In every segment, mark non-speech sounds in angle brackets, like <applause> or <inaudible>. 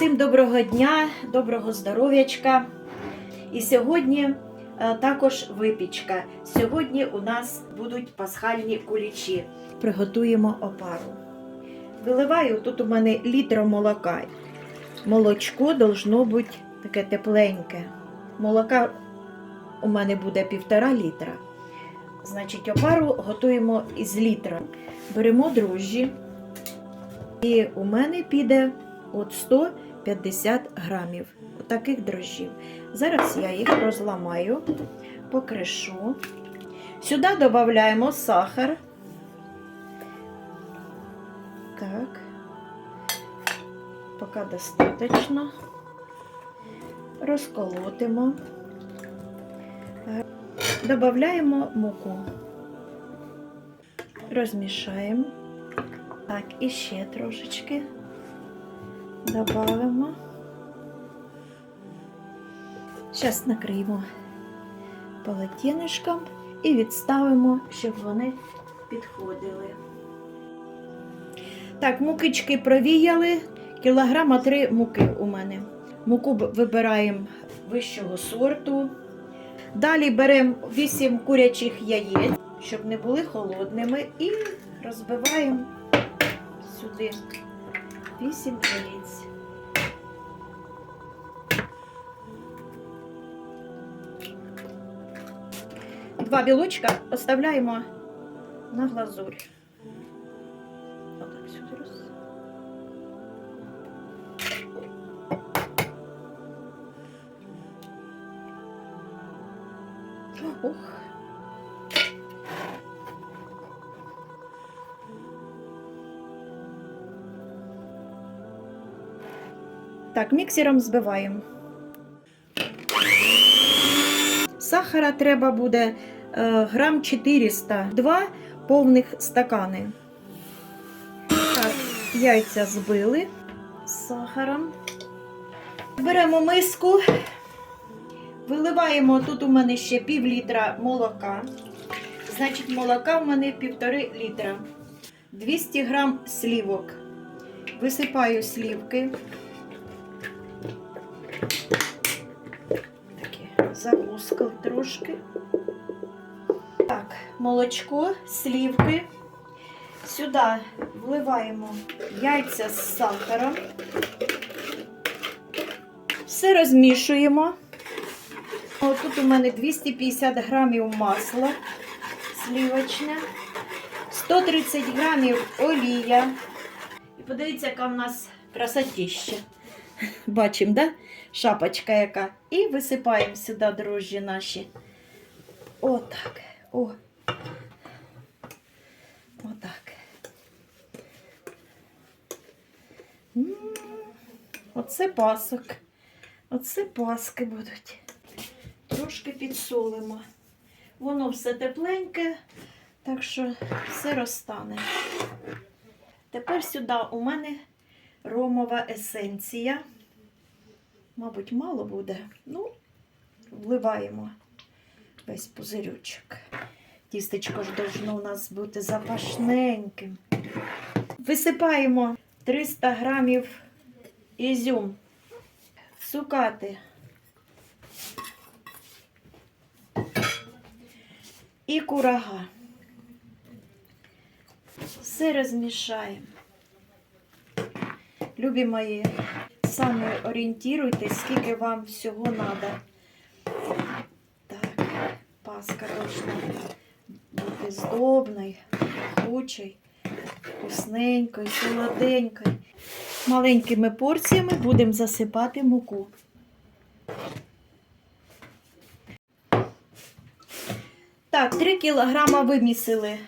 Всім доброго дня, доброго здоров'ячка. І сьогодні е, також випічка. Сьогодні у нас будуть пасхальні кулічі. Приготуємо опару. Виливаю тут у мене літр молока. Молочко должно бути таке тепленьке. Молока у мене буде півтора літра. Значить, опару готуємо із літра. Беремо дрожжі. І у мене піде от 150 грамів таких дрожжів. Зараз я їх розламаю, покришу. Сюди додаємо сахар. Так, поки достатньо. Розколотимо. Додаємо муку. Розмішаємо. Так, і ще трошечки додаємо. Зараз накриємо полотенишком і відставимо, щоб вони підходили. Так, мукички провіяли. Кілограма три муки у мене. Муку вибираємо вищого сорту. Далі беремо 8 курячих яєць, щоб не були холодними, і розбиваємо сюди 8 яєць. Два білочка оставляємо на глазурь. Отак сюди роз. Ух. Так, міксером збиваємо. Сахара треба буде е, грам 400, два повних стакани. Так, яйця збили з сахаром. Беремо миску, виливаємо, тут у мене ще пів літра молока. Значить, молока в мене півтори літра. 200 грам слівок. Висипаю слівки. Такі загускали трошки. Так, молочко, слівки. Сюди вливаємо яйця з сахаром. Все розмішуємо. Тут у мене 250 грамів масла слівочне, 130 грамів олія. І подивіться, яка в нас красотіща. <laughs> Бачимо, да? Шапочка яка. І висипаємо сюди дрожжі наші. Отак. О. Отак. Оце пасок. Оце паски будуть. Трошки підсолимо. Воно все тепленьке, так що все розтане. Тепер сюди у мене ромова есенція. Мабуть, мало буде. Ну, вливаємо весь пузирючок. Тістечко ж должно у нас бути запашненьким. Висипаємо 300 грамів ізюм, цукати. І курага. Все розмішаємо. Любі мої, самі орієнтуйтесь, скільки вам всього треба. Так, паска должна бути здобною, пахучою, вкусненькою, солоденькою. Маленькими порціями будемо засипати муку. Так, 3 кілограма вимісили.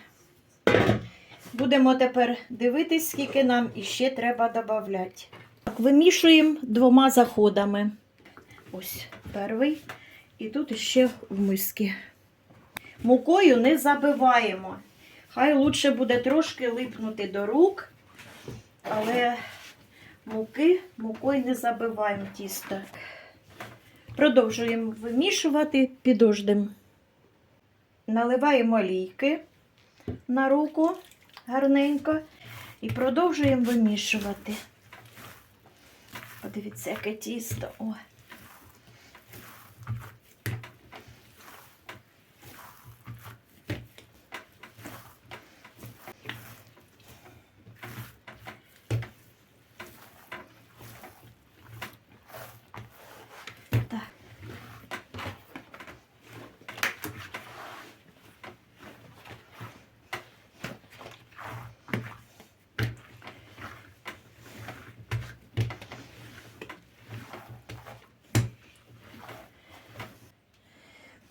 Будемо тепер дивитись, скільки нам іще треба додати. Так, вимішуємо двома заходами. Ось перший. І тут ще в миски. Мукою не забиваємо. Хай лучше буде трошки липнути до рук, але муки мукою не забиваємо тісто. Продовжуємо вимішувати, підождемо. Наливаємо олійки на руку гарненько і продовжуємо вимішувати. Подивіться, яке тісто. О.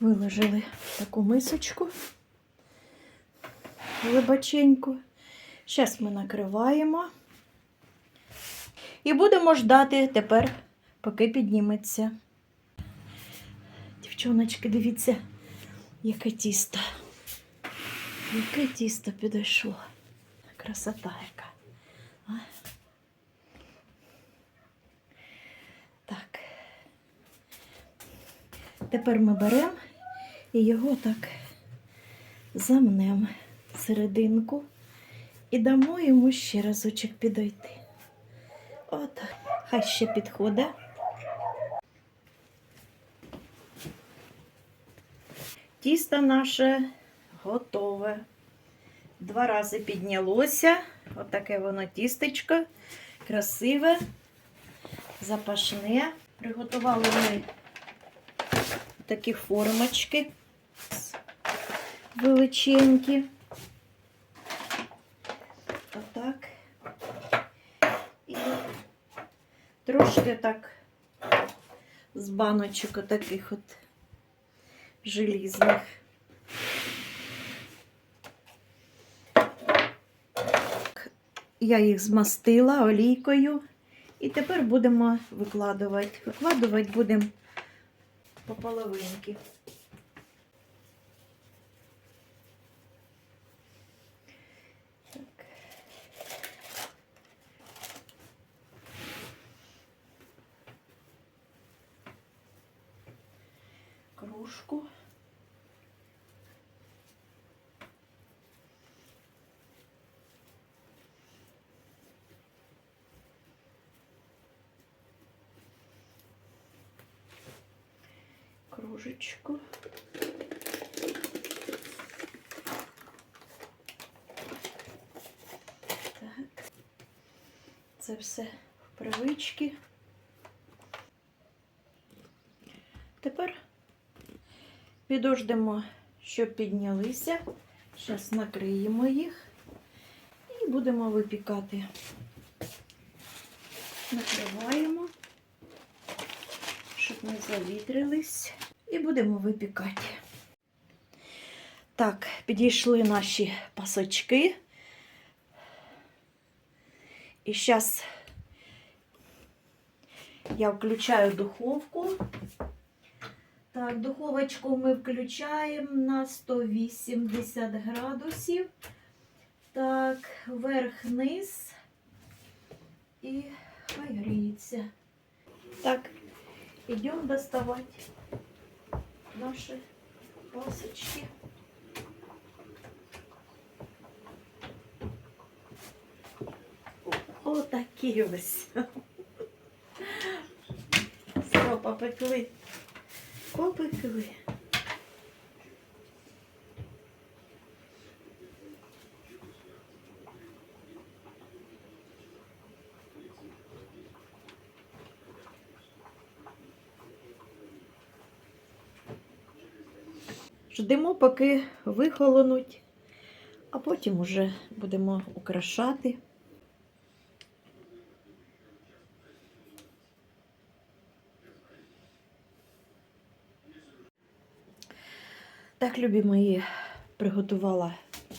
Виложили таку мисочку глибоченьку. Зараз ми накриваємо. І будемо ждати тепер, поки підніметься. Дівчоночки, дивіться, яке тісто. Яке тісто підійшло. Красота яка. А? Так. Тепер ми беремо і його так замнемо серединку і дамо йому ще разочок підойти. Отак. Хай ще підходить. Тісто наше готове. Два рази піднялося. Отаке воно тістечко. Красиве, запашне. Приготували ми такі формочки величенькі. Отак. І трошки так з баночок отаких от желізних. Я їх змастила олійкою. І тепер будемо викладувати. Викладувати будемо по половинки. Так. Кружку. Кружечку. Так. Це все в привички. Тепер підождемо, щоб піднялися. Зараз накриємо їх і будемо випікати. Накриваємо, щоб не завітрились. І будемо випікати. Так, підійшли наші пасочки. І зараз я включаю духовку. Так, духовочку ми включаємо на 180 градусів. Так, вверх-вниз і хай гріється. Так, йдемо доставати наші пасочки. Отакі ось. Все, попекли. Попекли. Ждемо, поки вихолонуть, а потім уже будемо украшати. Так, любі мої, приготувала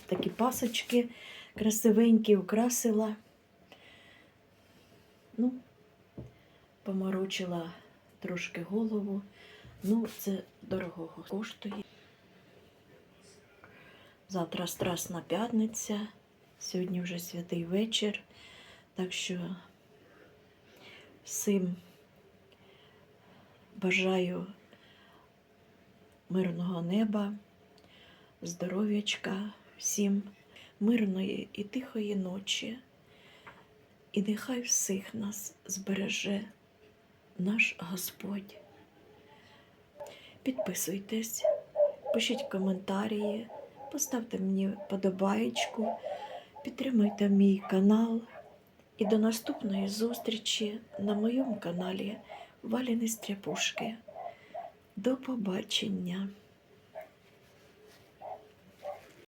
такі пасочки, красивенькі, украсила. Ну, поморочила трошки голову. Ну, це дорого коштує. Завтра Страсна п'ятниця, сьогодні вже святий вечір. Так що всім бажаю мирного неба, здоров'ячка, всім мирної і тихої ночі. І нехай всіх нас збереже наш Господь. Підписуйтесь, пишіть коментарі, поставте мені подобаєчку, підтримуйте мій канал. І до наступної зустрічі на моєму каналі Валіни Стряпушки. До побачення!